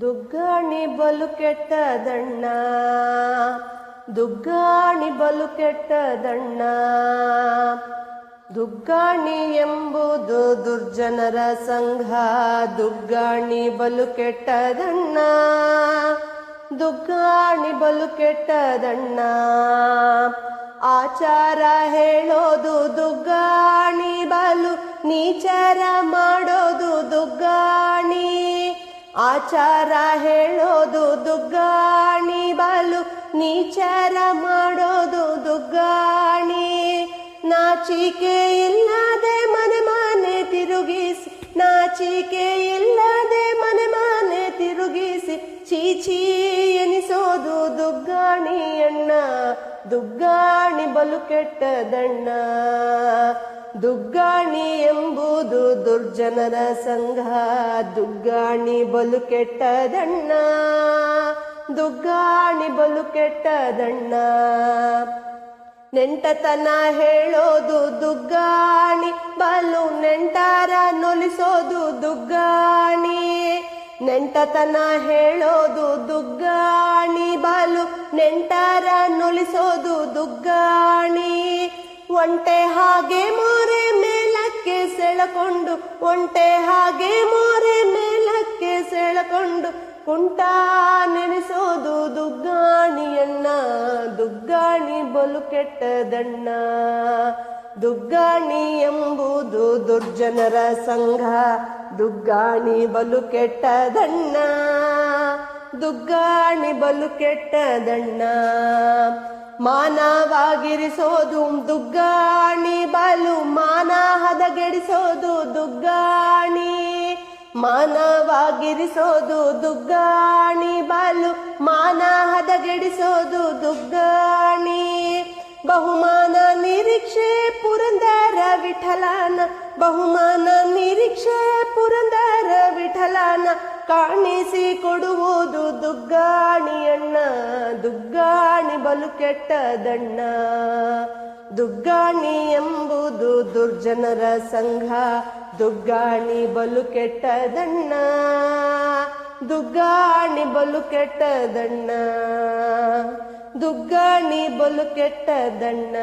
ದುಗ್ಗಾಣಿ ಬಲು ಕೆಟ್ಟದಣ್ಣ. ದುಗ್ಗಾಣಿ ಬಲು ಕೆಟ್ಟದಣ್ಣ. ದುಗ್ಗಾಣಿ ಎಂಬುದು ದುರ್ಜನರ ಸಂಘ. ದುಗ್ಗಾಣಿ ಬಲು ಕೆಟ್ಟದಣ್ಣ. ದುಗ್ಗಾಣಿ ಬಲು ಕೆಟ್ಟದಣ್ಣ. ಆಚಾರ ಹೇಳೋದು ದುಗ್ಗಾಣಿ ಬಲು, ನೀಚಾರ ಮಾಡೋದು ದುಗ್ಗಾಣಿ ಆಚಾರ ಹೇಳೋದು ದುಗ್ಗಾಣಿ ಬಲು ನೀಚಾರ ಮಾಡೋದು ದುಗ್ಗಾಣಿ. ನಾಚಿಕೆ ಇಲ್ಲದೆ ಮನೆ ಮನೆ ತಿರುಗಿಸಿ ನಾಚಿಕೆ ದುಗ್ಗಾಣಿ ಬಲು ಕೆಟ್ಟದಣ್ಣ ದುಗ್ಗಾಣಿ ಎಂಬುದು ದುರ್ಜನರ ಸಂಘ. ದುಗ್ಗಾಣಿ ಬಲು ಕೆಟ್ಟದಣ್ಣ ದುಗ್ಗಾಣಿ ಬಲು ಕೆಟ್ಟದಣ್ಣ ನೆಂಟತನ ಹೇಳೋದು ದುಗ್ಗಾಣಿ, ಬಲು ನೆಂಟಾರ ನೊಲಿಸೋದು ದುಗ್ಗಾಣಿ. ನೆಂಟತನ ಹೇಳೋದು ದುಗ್ಗಾಣಿ, ಬಲು ನೆಂಟಾರ ನೊಲಿಸೋದು ದುಗ್ಗಾಣಿ. ಒಂಟೆ ಹಾಗೆ ಮೋರೆ ಮೇಲಕ್ಕೆ ಸೆಳಕೊಂಡು, ಒಂಟೆ ಹಾಗೆ ಮೋರೆ ಮೇಲಕ್ಕೆ ಸೆಳಕೊಂಡು ಕುಂಟ ನೆನೆಸೋದು ದುಗ್ಗಾಣಿಯನ್ನ ದುಗ್ಗಾಣಿ ಬಲು ಕೆಟ್ಟದಣ್ಣ. ದುಗ್ಗಾಣಿ ಎಂಬುದು ದುರ್ಜನರ ಸಂಘ. ದುಗ್ಗಾಣಿ ಬಲು ಕೆಟ್ಟದಣ್ಣ. ದುಗ್ಗಾಣಿ ಬಲು ಕೆಟ್ಟದಣ್ಣ. ಮಾನವಾಗಿರಿಸೋದು ದುಗ್ಗಾಣಿ, ಬಲು ಮಾನ ಹದಗೆಡಿಸೋದು ದುಗ್ಗಾಣಿ. ಮಾನವಾಗಿರಿಸೋದು ದುಗ್ಗಾಣಿ, ಬಲು ಮಾನ ಹದಗೆಡಿಸೋದು ದುಗ್ಗಾಣಿ. ಬಹುಮಾನ ನಿರೀಕ್ಷೆ ಪುರಂದರ ವಿಠಲನ, ಬಹುಮಾನ ನಿರೀಕ್ಷೆ ಪುರಂದರ ವಿಠಲನ ಕಾಣಿಸಿ ಕೊಡುವುದು ದುಗ್ಗಾಣಿ ಅಣ್ಣ, ದುಗ್ಗಾಣಿ ಬಲು ಕೆಟ್ಟದಣ್ಣ. ದುಗ್ಗಾಣಿ ಎಂಬುದು ದುರ್ಜನರ ಸಂಘ, ದುಗ್ಗಾಣಿ ಬಲು ಕೆಟ್ಟದಣ್ಣ. ದುಗ್ಗಾಣಿ ಬಲು ಕೆಟ್ಟದಣ್ಣ. ದುಗ್ಗಾಣಿ ಬಲು ಕೆಟ್ಟದಣ್ಣ.